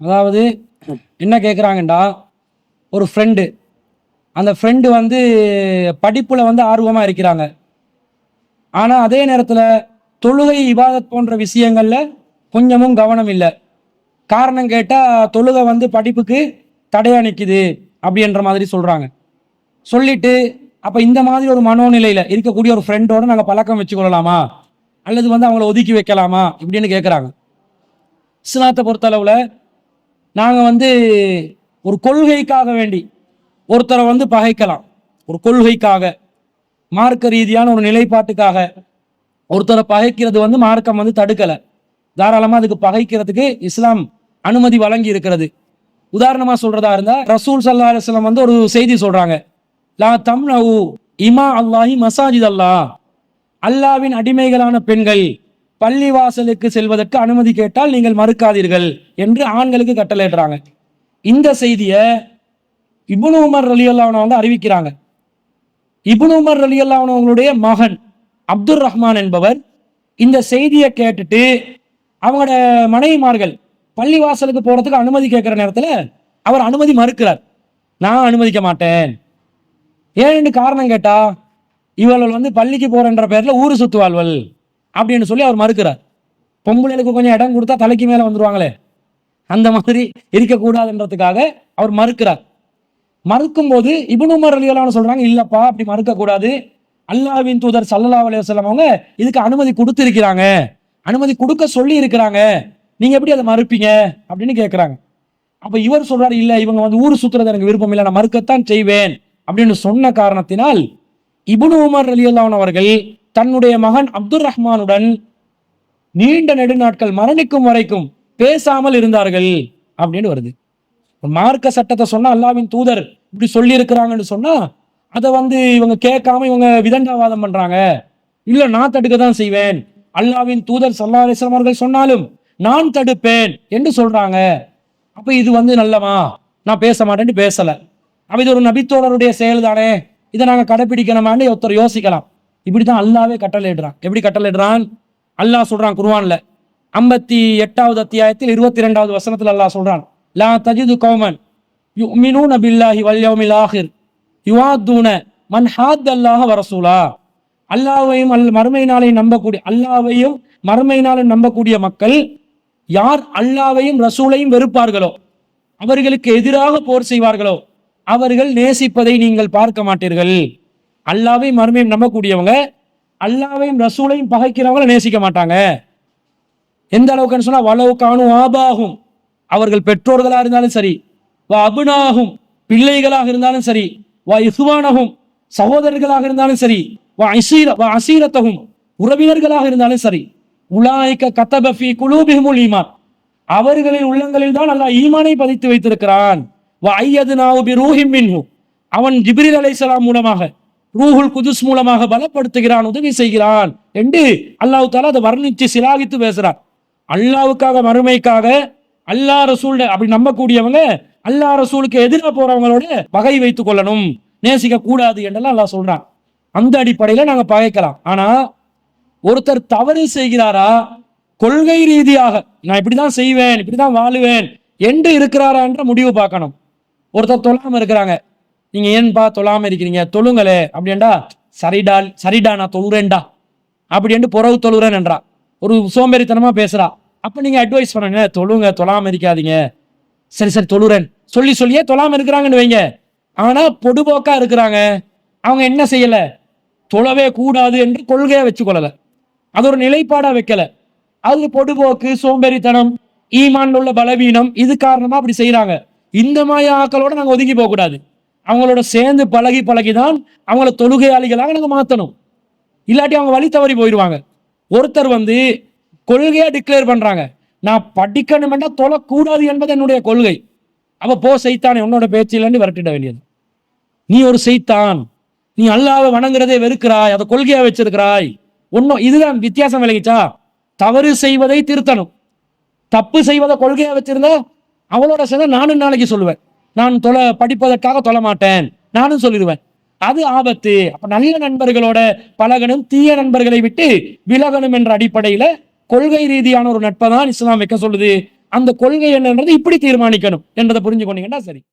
அதாவது என்ன கேட்குறாங்கண்டா ஒரு ஃப்ரெண்டு அந்த ஃப்ரெண்டு வந்து படிப்பில் வந்து ஆர்வமாக இருக்கிறாங்க. ஆனால் அதே நேரத்தில் தொழுகை இபாதத் போன்ற விஷயங்களில் கொஞ்சமும் கவனம் இல்லை. காரணம் கேட்டால் தொழுகை வந்து படிப்புக்கு தடையாக நிற்கிது அப்படின்ற மாதிரி சொல்கிறாங்க சொல்லிட்டு அப்போ இந்த மாதிரி ஒரு மனோநிலையில் இருக்கக்கூடிய ஒரு ஃப்ரெண்டோட நாங்கள் பழக்கம் வச்சுக்கொள்ளலாமா? அல்லது வந்து அவங்கள ஒதுக்கி வைக்கலாமா? இப்படின்னு கேட்குறாங்க இஸ்லாத்தை பொறுத்தளவில் நாங்கள் வந்து ஒரு கொள்கைக்காக வேண்டி ஒருத்தரை வந்து பகைக்கலாம். ஒரு கொள்கைக்காக மார்க்க ரீதியான ஒரு நிலைப்பாட்டுக்காக ஒருத்தரை பகைக்கிறது வந்து மார்க்கம் வந்து தடுக்கலை. தாராளமாக அதுக்கு பகைக்கிறதுக்கு இஸ்லாம் அனுமதி வழங்கி இருக்கிறது உதாரணமாக சொல்கிறதா இருந்தால் ரசூல் சல்லா அலுவலம் வந்து ஒரு செய்தி சொல்கிறாங்க லா தம் இமா அல்லாஹி மசாஜித் அல்லாஹ். அல்லாவின் அடிமைகளான பெண்கள் பள்ளிவாசலுக்கு செல்வதற்கு அனுமதி கேட்டால் நீங்கள் மறுக்காதீர்கள் என்று ஆண்களுக்கு கட்டளையிடுறாங்க. இந்த செய்தியை இபுனு உமர் அலி வந்து அறிவிக்கிறாங்க. இபுனு உமர் அலி அல்லாவனவங்களுடைய மகன் அப்துல் ரஹ்மான் என்பவர் இந்த செய்தியை கேட்டுட்டு அவங்களோட மனைவிமார்கள் பள்ளி வாசலுக்கு போறதுக்கு அனுமதி கேட்கிற நேரத்தில் அவர் அனுமதி மறுக்கிறார். நான் அனுமதிக்க மாட்டேன். ஏன்னு காரணம் கேட்டா இவர்கள் வந்து பள்ளிக்கு போறன்ற பேர்ல ஊர் சுத்துவாள்வல் அப்படின்னு சொல்லி அவர் மறுக்கிறார். பொம்பளைகளுக்கு கொஞ்சம் இடம் கொடுத்தா தலைக்கு மேல வந்துருவாங்களே. அந்த மாதிரி இருக்கக்கூடாதுன்றதுக்காக அவர் மறுக்கிறார். மறுக்கும் போது உமர் அலிகளான சொல்றாங்க இல்லப்பா அப்படி மறுக்கக்கூடாது. அல்லாவின் அல்லாஹ்வின் தூதர் சல்லா அலையம் அவங்க இதுக்கு அனுமதி கொடுத்துருக்கிறாங்க. அனுமதி கொடுக்க சொல்லி இருக்கிறாங்க நீங்க எப்படி அதை மறுப்பீங்க? அப்படின்னு கேட்குறாங்க அப்போ இவர் சொல்றாரு இல்லை இவங்க வந்து ஊர் சுத்துறது எனக்கு விருப்பம் இல்லை. நான் மறுக்கத்தான் செய்வேன். அப்படின்னு சொன்ன காரணத்தினால் இபுனு உமர் அலியுல்லான் அவர்கள் தன்னுடைய மகன் அப்துர் ரஹ்மானுடன் நீண்ட நெடுநாட்கள் மரணிக்கும் வரைக்கும் பேசாமல் இருந்தார்கள் அப்படின்னு வருது. மார்க்க சட்டத்தை சொன்னா அல்லாவின் தூதர் இப்படி சொல்லி இருக்கிறாங்கன்னு சொன்னா அதை வந்து இவங்க கேட்காம இவங்க விதண்டாவாதம் பண்றாங்க. இல்ல நான் தடுக்க தான் செய்வேன். அல்லாவின் தூதர் சல்லா அலிஸ்லாம் அவர்கள் சொன்னாலும் நான் தடுப்பேன் என்று சொல்றாங்க. அப்ப இது வந்து நல்லவா? நான் பேச மாட்டேன்னு பேசல. அப்ப இது ஒரு நபித்தோழருடைய செயல் தானே இதை நாங்க கடைப்பிடிக்கணுமான்னு ஒருத்தர் யோசிக்கலாம். இப்படி தான் அல்லாவே கட்டளையிடுறான். எப்படி கட்டளையிடுறான்? அல்லாஹ் சொல்கிறான் குர்வானில் ஐம்பத்தி எட்டாவது அத்தியாயத்தில் இருபத்தி ரெண்டாவது வசனத்தில் அல்லாஹ் சொல்கிறான் லா தஜிது கௌமன் யு மினு நபில்லாஹி வல்யோமில் ஆஹிர் யுவாத்தூன மன் ஹாத் அல்லாஹ வரசூலா அல்லாவையும் அல் மறுமை நாளை நம்பக்கூடிய அல்லாவையும் மறுமை நாளை நம்பக்கூடிய மக்கள் யார் அல்லாவையும் ரசூலையும் வெறுப்பார்களோ அவர்களுக்கு எதிராக போர் செய்வார்களோ அவர்கள் நேசிப்பதை நீங்கள் பார்க்க மாட்டீர்கள். அல்லாவையும் மறுமையும் நம்பக்கூடியவங்க அல்லாவையும் ரசூலையும் பகைக்கிறவங்கள நேசிக்க மாட்டாங்க. எந்த அளவுக்குன்னு சொன்னால் வளவு காணும் ஆபாகும் அவர்கள் பெற்றோர்களாக இருந்தாலும் சரி வா அபுனாகும் பிள்ளைகளாக இருந்தாலும் சரி வா இசுவானகும் சகோதரர்களாக இருந்தாலும் சரி வா அசீர வா அசீரத்தகும் உறவினர்களாக இருந்தாலும் சரி உலாய்க்க கத்தபஃபி குலூபிஹுமுல் ஈமான். அவர்களின் உள்ளங்களில் தான் அல்லாஹ் ஈமானை பதித்து வைத்திருக்கிறான். ஐயது அவன் ஜிப்ரீல் அலைசலாம் மூலமாக ரூஹுல் குதுஸ் மூலமாக பலப்படுத்துகிறான் உதவி செய்கிறான் என்று அல்லாஹ் தாலா அதை வர்ணித்து சிலாகித்து பேசுறான். அல்லாவுக்காக மறுமைக்காக அல்லாஹ் ரசூல் அப்படி நம்பக்கூடியவங்க அல்லாஹ் ரசூலுக்கு எதிராக போறவங்களோட பகை வைத்துக் கொள்ளணும் நேசிக்க கூடாது என்றெல்லாம் அல்லா சொல்றான். அந்த அடிப்படையில நாங்க பகைக்கலாம். ஆனா ஒருத்தர் தவறு செய்கிறாரா கொள்கை ரீதியாக நான் இப்படிதான் செய்வேன் இப்படிதான் வாழுவேன் என்று இருக்கிறாரா என்ற முடிவு பார்க்கணும். ஒருத்தர் தொழாமல் இருக்கிறாங்க. நீங்கள் ஏன்பா தொழாம இருக்கிறீங்க? தொழுங்களே. அப்படின்டா சரிடா சரிடா நான் தொழுறேன்டா. அப்படின்ட்டு புறவு தொழுறேன் என்றா. ஒரு சோம்பேறித்தனமாக பேசுகிறா அப்போ நீங்கள் அட்வைஸ் பண்ணுங்க. தொழுங்க தொழாமல் இருக்காதீங்க. சரி சரி தொழுறேன். சொல்லி சொல்லியே தொழாமல் இருக்கிறாங்கன்னு வைங்க. ஆனால் பொடுபோக்காக இருக்கிறாங்க. அவங்க என்ன செய்யலை? தொழவே கூடாது என்று கொள்கையை வச்சுக்கொள்ளலை. அது ஒரு நிலைப்பாடாக வைக்கலை. அது பொடுபோக்கு சோம்பேறித்தனம் ஈமான் உள்ள பலவீனம் இது காரணமாக அப்படி செய்கிறாங்க இந்த மாதிரி ஆக்களோட நாங்கள் ஒதுங்கி போகக்கூடாது. அவங்களோட சேர்ந்து பழகி பழகி தான் அவங்கள தொழுகையாளிகளாக நாங்கள் மாற்றணும் இல்லாட்டி அவங்க வழி தவறி போயிடுவாங்க. ஒருத்தர் வந்து கொள்கையாக டிக்ளேர் பண்ணுறாங்க நான் படிக்கணுமெண்டா தொழக்கூடாது என்பது என்னுடைய கொள்கை. அப்போ போ செய்தானே உன்னோட பேச்சிலன்னு விரட்டிட வேண்டியது. நீ ஒரு செய்தான் நீ அல்லாவை வணங்குறதே வெறுக்கிறாய். அதை கொள்கையாக வச்சிருக்கிறாய். ஒன்றும் இதுதான் வித்தியாசம் விளங்கிச்சா? தவறு செய்வதை திருத்தணும். தப்பு செய்வதை கொள்கையாக வச்சிருந்தா அவளோட சேர்ந்து நானும் நாளைக்கு சொல்லுவேன். நான் தொலை படிப்பதற்காக தொழ மாட்டேன் நானும் சொல்லிடுவேன். அது ஆபத்து. அப்ப நல்ல நண்பர்களோட பழகணும் தீய நண்பர்களை விட்டு விலகணும் என்ற அடிப்படையில கொள்கை ரீதியான ஒரு நட்பை தான் இஸ்லாம் வைக்க சொல்லுது. அந்த கொள்கை என்னன்றது இப்படி தீர்மானிக்கணும். என்றதை புரிஞ்சு கொண்டீங்கன்னா சரி.